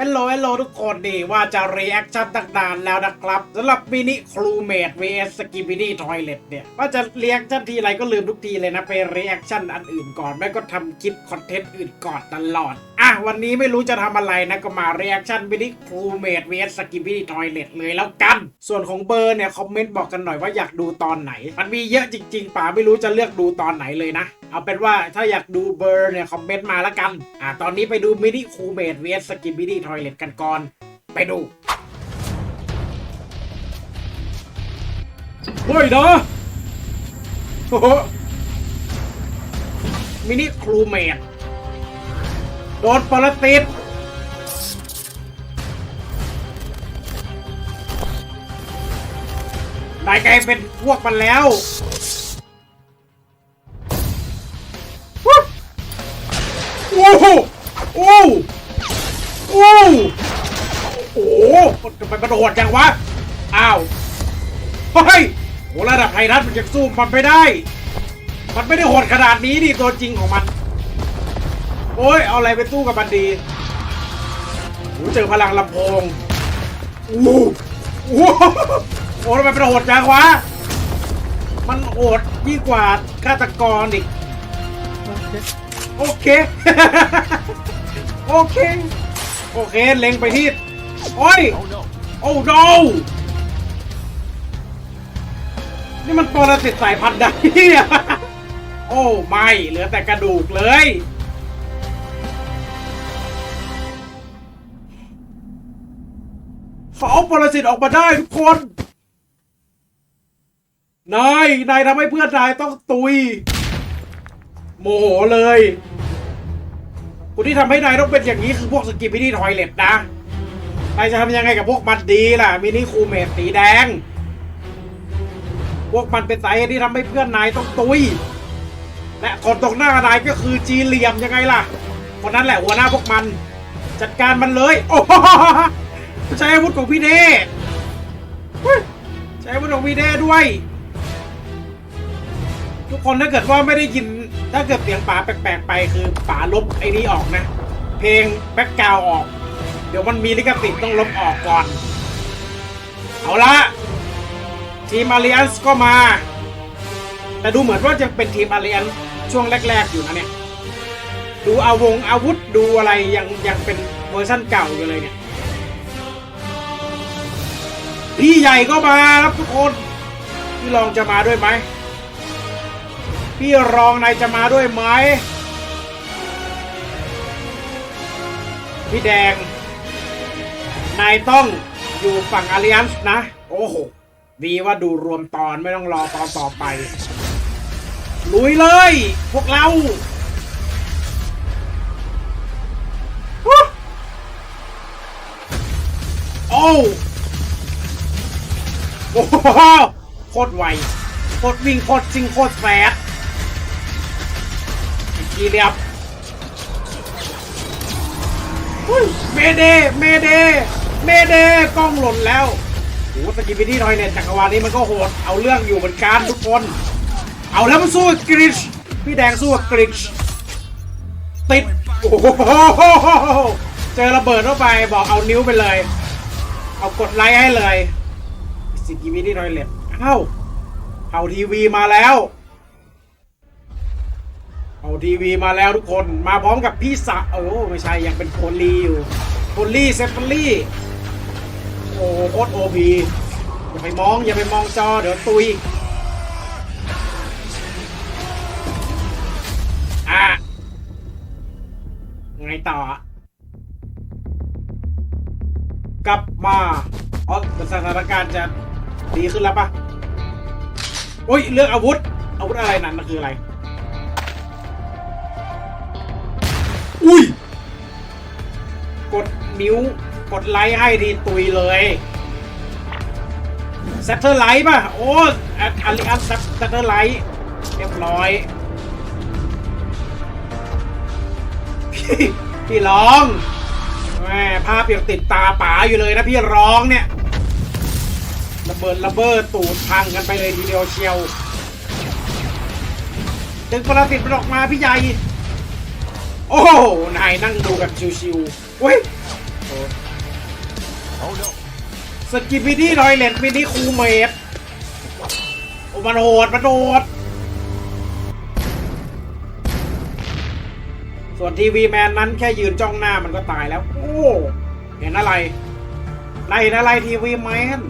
ฮลโหลฮลโหลทุกคนดีว่าจะรีแอคชั่นตั้งนานแล้วนะครับสำหรับมินิครูเมด vs สกิบิดี้ทอยเลตเนี่ย ว่าจะรีแอคชั่นทีไรก็ลืมทุกทีเลยนะ ไปรีแอคชั่นอันอื่นก่อน ไม่ก็ทำคลิปคอนเทนต์อื่นก่อนตลอด อะ วันนี้ไม่รู้จะทำอะไรนะ ก็มารีแอคชั่นมินิครูเมด vs สกิบิดี้ทอยเลตเลยแล้วกัน ส่วนของเบอร์เนี่ย คอมเมนต์บอกกันหน่อยว่าอยากดูตอนไหน มันมีเยอะจริง ๆป๋าไม่รู้จะเลือกดูตอนไหนเลยนะเอาเป็นว่าถ้าอยากดูเบอร์เนี่ยคอมเมนต์มาแล้วกันอะตอนนี้ไปดูมินิครูเมด vs สกิบิดี้ทอยเล็ตกันก่อน ไปดู เฮ้ยนะโอ้โหมินิครูเมดโดนปรสิตนายกลายเป็นพวกมันแล้ว ไมมันโหดจังวะ อ้าว เฮ้ยโหระดับไทรัฐมันจะสู้มันไม่ได้ มันไม่ได้โหดขนาดนี้ดิตัวจริงของมัน โอ้ย เอาอะไรไปสู้กับมันดีโหเจอพลังลำโพงอู้อู้โอ้ทำไมมันโหดจังวะ มันโหดยิ่งกว่าฆาตกรอีก โอเค โอเค โอเค เล็งไปที่ โอ้ย โอ้ no นี่มันปรสิตสายพันธุ์ใดเนี่ยโอ้ไม่เหลือแต่กระดูกเลย เขาเอาปรสิตออกมาได้ทุกคน นาย นายทำให้เพื่อนนายต้องตุย โมโหเลยคนที่ทำให้นายต้องเป็นอย่างนี้คือพวกสกิปปี้ที่ทอยเล็ตนะ นายจะทำยังไงกับพวกมันดีล่ะ มินิคูเมตสีแดง พวกมันเป็นสาเหตุที่ทำให้เพื่อนนายต้องตุย และคนตรงหน้านายก็คือจีเหลี่ยมยังไงล่ะ คนนั้นแหละหัวหน้าพวกมัน จัดการมันเลย โอ้โหใช้อาวุธของพี่เดใช้อาวุธของพี่เดด้วย ทุกคนถ้าเกิดว่าไม่ได้ยิน ถ้าเกิดเสียงป๋าแปลกๆไปคือป๋าลบไอ้นี้ออกนะ เพลงแบ็กกราวออก ดี๋ยวมันมีลิขสิทธิ์ต้องลบออกก่อน เอาละทีมอาริอันส์ก็มา แต่ดูเหมือนว่าจะเป็นทีมอาริอันช่วงแรก ๆ อยู่นะเนี่ย ดูอาวงอาวุธดูอะไรยังยังเป็นเวอร์ชั่นเก่าอยู่เลยเนี่ย พี่ใหญ่ก็มาครับทุกคน พี่รองจะมาด้วยไหม พี่รองนายจะมาด้วยไหมพี่แดง นายต้องอยู่ฝั่งอาริอันส์นะ โอ้โห ดีว่าดูรวมตอนไม่ต้องรอตอนต่อไป ลุยเลย พวกเราฮู้โอ้โอ้โหโคตรไว โคตรวิ่ง โคตรซิงโคตรแฟดอีกทีเดียวอุ๊ยเมเด เมเด เมเดกล้องหล่นแล้วโอ้สกิปปี้ที่อยเนี่ยจักรวาลนี้มันก็โหด เอาเรื่องอยู่เหมือนกันทุกคน เอาแล้วมันสู้กริช พี่แดงสู้กับกริช ติด โอ้โหเจอระเบิดเข้าไปบอกเอานิ้วไปเลย เอากดไลค์ให้เลย สกิปปี้ที่อยเล็ตเอ้าเอาทีวีมาแล้วเอาทีวีมาแล้วทุกคนมาพร้อมกับพี่สะเออไม่ใช่ยังเป็นโพลีอยู่ โพลีเซฟเฟอรี่ โอ้โคตรโอพีอย่าไปมอง อย่าไปมองจอ เดี๋ยวตุยอะไงต่อ กลับมาอ๋อสถานการณ์จะดีขึ้นแล้วปะโอ้ยเรื่องอาวุธ อาวุธอะไรนั่นมันคืออะไร อุ้ย กดนิ้ว กดไลค์ให้ทีตุยเลยเซตเตอร์ไลท์ป่ะ โอ้อันอันอันเซตเตอร์ไลท์เรียบร้อย พี่พี่ร้องแม่ภาพยังติดตาป๋าอยู่เลยนะพี่ร้องเนี่ยระเบิดระเบิดตูดพังกันไปเลยทีเดียวเชียวดึงปรสิตมันออกมาพี่ใหญ่ โอ้นายนั่งดูแบบชิวๆเว้ย สกิปปี้ดี้ทอยเลนมินิคูเมดโอ้มันโหดมันโหดส่วนทีวีแมนนั้นแค่ยืนจ้องหน้ามันก็ตายแล้ว โอ้เห็นอะไรนายเห็นอะไรทีวีแมน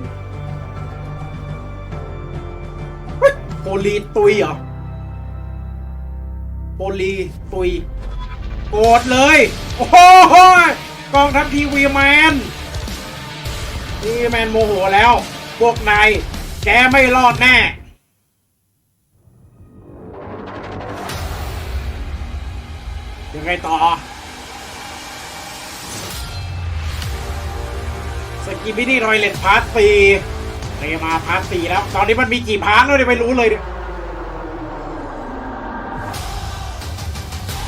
โปลีตุยเหรอโปลีตุยโกรธเลย โอ้โห กองทัพทีวีแมนทีวีแมนโมโหแล้ว พวกนายแกไม่รอดแน่ยังไงต่อ สกิบิดี้รอยเลนพาร์ทสี่เรมาพาร์ทสี่แล้ว ตอนนี้มันมีกี่พาร์ทแล้วเนี่ยไม่รู้เลย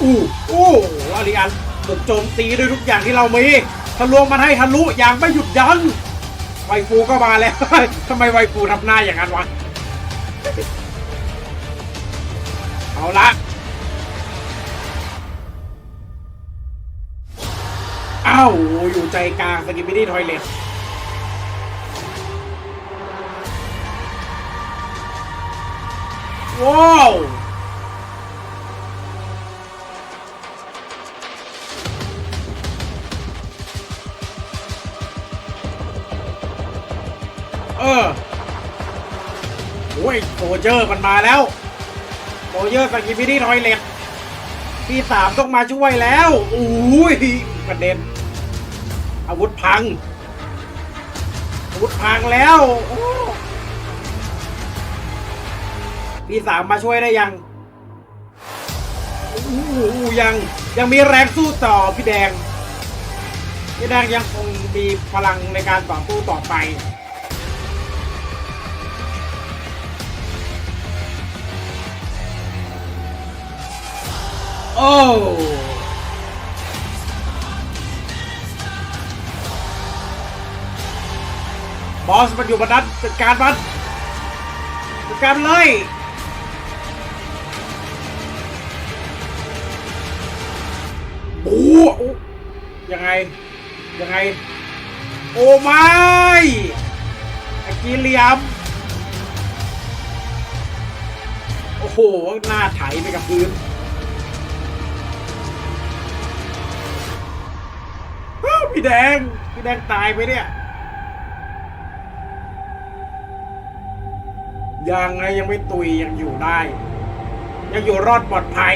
อู้อู้อาริอัน บุกโจมตีด้วยทุกอย่างที่เรามีทะลวงมันให้ทะลุอย่างไม่หยุดยั้งไวฟูก็มาแล้ว ทำไมไวฟูทำหน้าอย่างนั้นวะ เอาละอ้าวอยู่ใจกลางสกิปปี้ทอยเลทว้าว ออโอ้ยโซเจอร์มันมาแล้วโซเจอร์สกิปปี้ทอยเลทพี่สามต้องมาช่วยแล้วอุ้ยกระเด็น อาวุธพัง อาวุธพังแล้วพี่สามมาช่วยได้ยังอู้ยังยังมีแรงสู้ต่อพี่แดงพี่แดงยังคงมีพลังในการต่อสู้ต่อไป โอ้บอสมันอยู่บนนั้นจัดการมันจัดการเลยบูยังไง ยังไง โอ้ไม่อกิเลียม โอ้โห หน้าไถไปกับพื้น พี่แดง พี่แดงตายไปเนี่ย ยังไงยังไม่ตุยยังอยู่ได้ ยังอยู่รอดปลอดภัย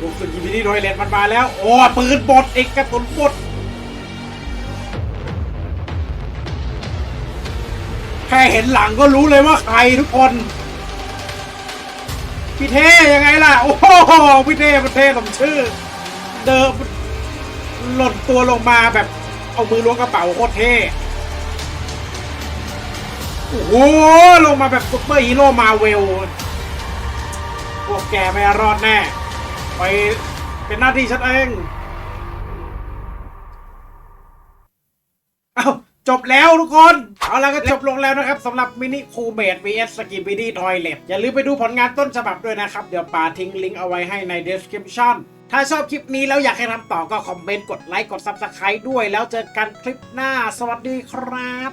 ลูกสุดยินดีโดยเลนมันมาแล้ว โอ้ปืนบดอีกกระสุนบดแค่เห็นหลังก็รู้เลยว่าใครทุกคน พี่เท่ยังไงล่ะ โอ้โหพี่เท่พี่เท่สมชื่อ เดิมหล่นตัวลงมาแบบเอามือล้วงกระเป๋าโคตรเท่โอ้โหลงมาแบบซุปเปอร์ฮีโร่มาเวลพวกแกไม่รอดแน่ ไปเป็นหน้าที่ฉันเอง จบแล้วทุกคน เอาละก็จบลงแล้วนะครับสำหรับมินิคูเมด vs สกิบิดี้ทอยเลตอย่าลืมไปดูผลงานต้นฉบับด้วยนะครับ เดี๋ยวป่าทิ้งลิงก์เอาไว้ให้ใน description ถ้าชอบคลิปนี้แล้วอยากให้ทำต่อก็คอมเมนต์ กดไลค์ กด Subscribe ด้วย แล้วเจอกันคลิปหน้า สวัสดีครับ